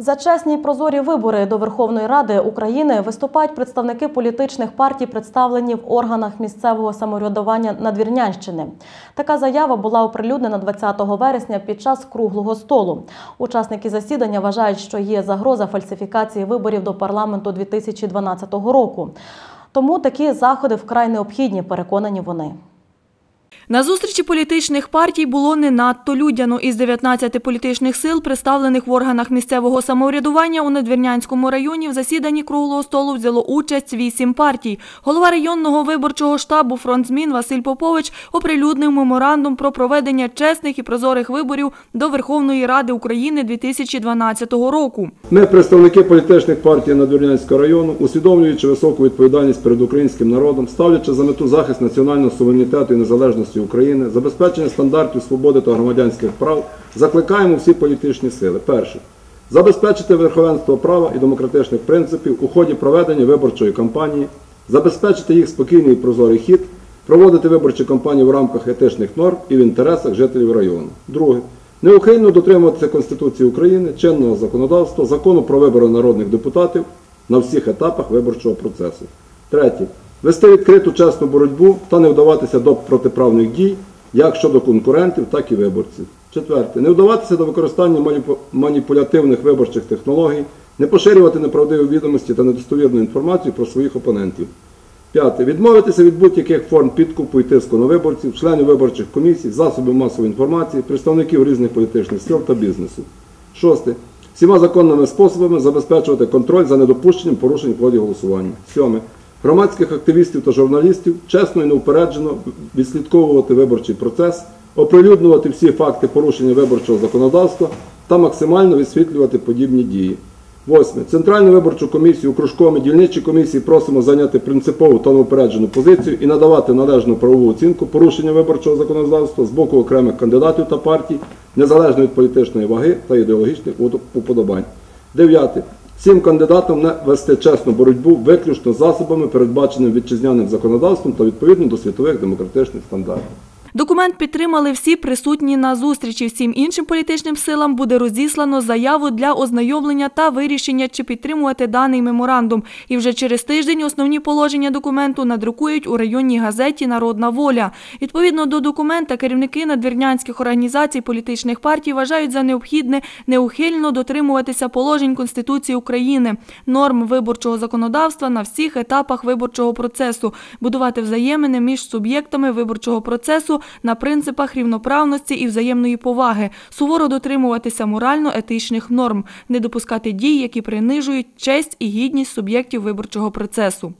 За чесні й прозорі вибори до Верховної Ради України виступають представники політичних партій, представлені в органах місцевого самоврядування Надвірнянщини. Така заява була оприлюднена 20 вересня під час круглого столу. Учасники засідання вважають, що є загроза фальсифікації виборів до парламенту 2012 року. Тому такі заходи вкрай необхідні, переконані вони. На зустрічі політичних партій було не надто людяно. Із 19 політичних сил, представлених в органах місцевого самоврядування у Надвірнянському районі, в засіданні круглого столу взяло участь вісім партій. Голова районного виборчого штабу «Фронт змін» Василь Попович оприлюднив меморандум про проведення чесних і прозорих виборів до Верховної Ради України 2012 року. Ми, представники політичних партій Надвірнянського району, усвідомлюючи високу відповідальність перед українським народом, ставлячи за мету захист національного суверенітету і незалежності України, забезпечення стандартів свободи та громадянських прав, закликаємо всі політичні сили. Перше. Забезпечити верховенство права і демократичних принципів у ході проведення виборчої кампанії, забезпечити їх спокійний і прозорий хід, проводити виборчі кампанії в рамках етичних норм і в інтересах жителів району. Друге. Неухильно дотримуватися Конституції України, чинного законодавства, закону про вибори народних депутатів на всіх етапах виборчого процесу. Третє. Вести відкриту чесну боротьбу та не вдаватися до протиправних дій як щодо конкурентів, так і виборців. Четверте. Не вдаватися до використання маніпулятивних виборчих технологій, не поширювати неправдиві відомості та недостовірну інформацію про своїх опонентів. П'яте. Відмовитися від будь-яких форм підкупу і тиску на виборців, членів виборчих комісій, засобів масової інформації, представників різних політичних сил та бізнесу. Шосте. Всіма законними способами забезпечувати контроль за недопущенням порушень в ході голосування. Сьоме громадських активістів та журналістів чесно і неупереджено відслідковувати виборчий процес, оприлюднювати всі факти порушення виборчого законодавства та максимально висвітлювати подібні дії. Восьме. Центральну виборчу комісію, окружком дільничі комісії просимо зайняти принципову та неупереджену позицію і надавати належну правову оцінку порушення виборчого законодавства з боку окремих кандидатів та партій, незалежно від політичної ваги та ідеологічних уподобань. Дев'яте. Цим кандидатам не вести чесну боротьбу виключно засобами, передбаченими вітчизняним законодавством та відповідно до світових демократичних стандартів. Документ підтримали всі присутні на зустрічі. Всім іншим політичним силам буде розіслано заяву для ознайомлення та вирішення, чи підтримувати даний меморандум. І вже через тиждень основні положення документу надрукують у районній газеті Народна воля. Відповідно до документа, керівники надвірнянських організацій політичних партій вважають за необхідне неухильно дотримуватися положень Конституції України, норм виборчого законодавства на всіх етапах виборчого процесу, будувати взаємини між суб'єктами виборчого процесу на принципах рівноправності і взаємної поваги, суворо дотримуватися морально-етичних норм, не допускати дій, які принижують честь і гідність суб'єктів виборчого процесу.